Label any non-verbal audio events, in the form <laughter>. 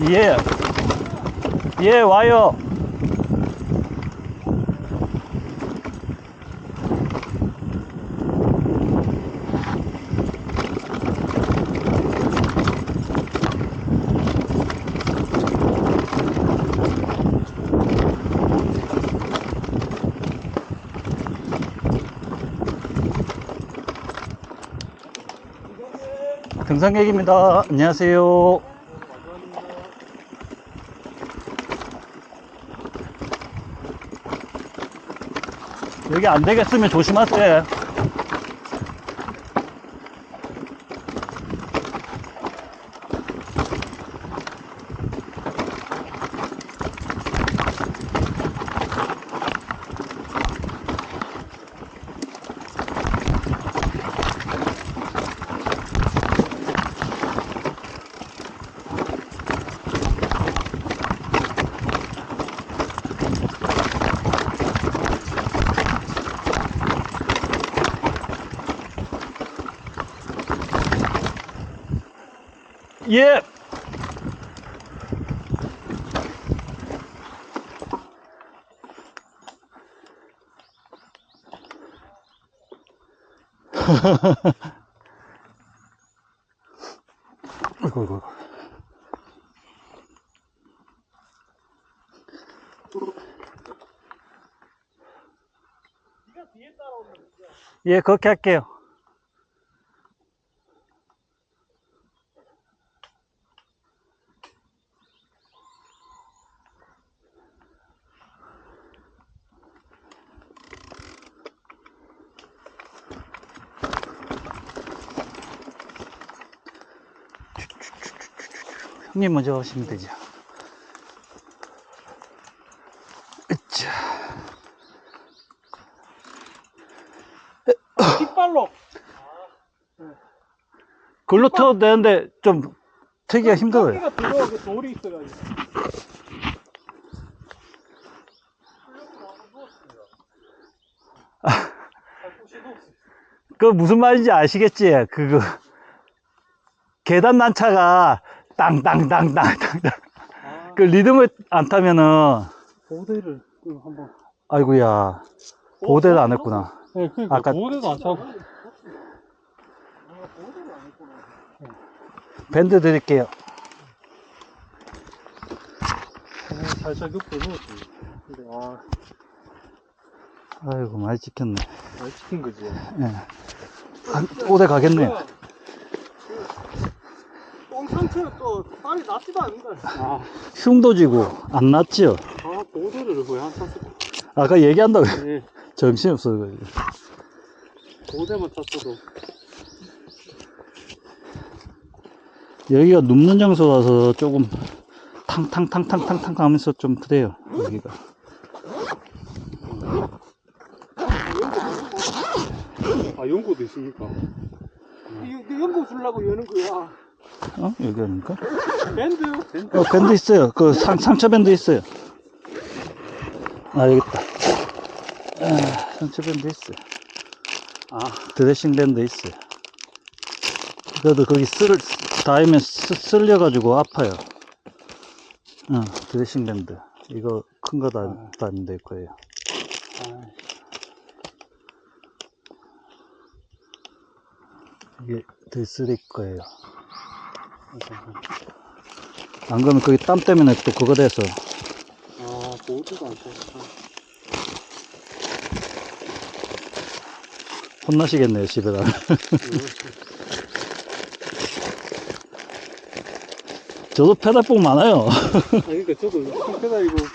예. 예, 와요. 등산객입니다. 안녕하세요. 여기 안 되겠으면 조심하세요. 예. 아이고, 아이고. 예, 그렇게 할게요. 형님 먼저 오시면 되죠. 으쌰. 뒷발로 글로 터도 되는데 좀 트기가 힘들어요. 가 들어가고 돌이 있어가지고 그 무슨 말인지 아시겠지? 그거 계단 난차가 땅땅땅땅땅땅 아, 그 리듬을 안 타면은 보대를 그 한번 아이고야 보대를 안 했구나. 네, 그러니까 아까- 보대도 안 차고 밴드 드릴게요. 네, 살짝 옆으로 누웠습니다 근데 아 아이고 많이 찍혔네. 많이 찍힌 거지 예. 한 5대 가겠네 상태는 또 빨리 낫지도 않는다 아, 흉도 지고 안 났지요. 아 거의 한 탔어도 아까 얘기한다고 네, 정신 없어가지고. 보대만 탔어도 여기가 눕는 장소라서 조금 탕탕탕탕탕탕 하면서 좀 그래요. 여기가. 아 연고도 있습니까? 이 연고 주려고 여는 거야 어? 여기 아닙니까? 밴드 밴드 어, 밴드 있어요. 그 상, 상처 밴드 있어요. 아, 여기 있다. 아, 상처 밴드 있어요. 아 드레싱 밴드 있어요. 그래도 거기 쓸, 닿으면 쓰, 쓸려가지고 아파요. 어, 드레싱 밴드. 이거 큰 거 다, 닿으면 될 거예요. 아, 이게 들쓰릴 거예요. 안 그러면 거기 땀 때문에 또 그거 돼서. 아 보대도 안 탔어 혼나시겠네요, 집에 가면. <laughs> 저도 페달봉 많아요. 아, 그러니까 저도 페달이고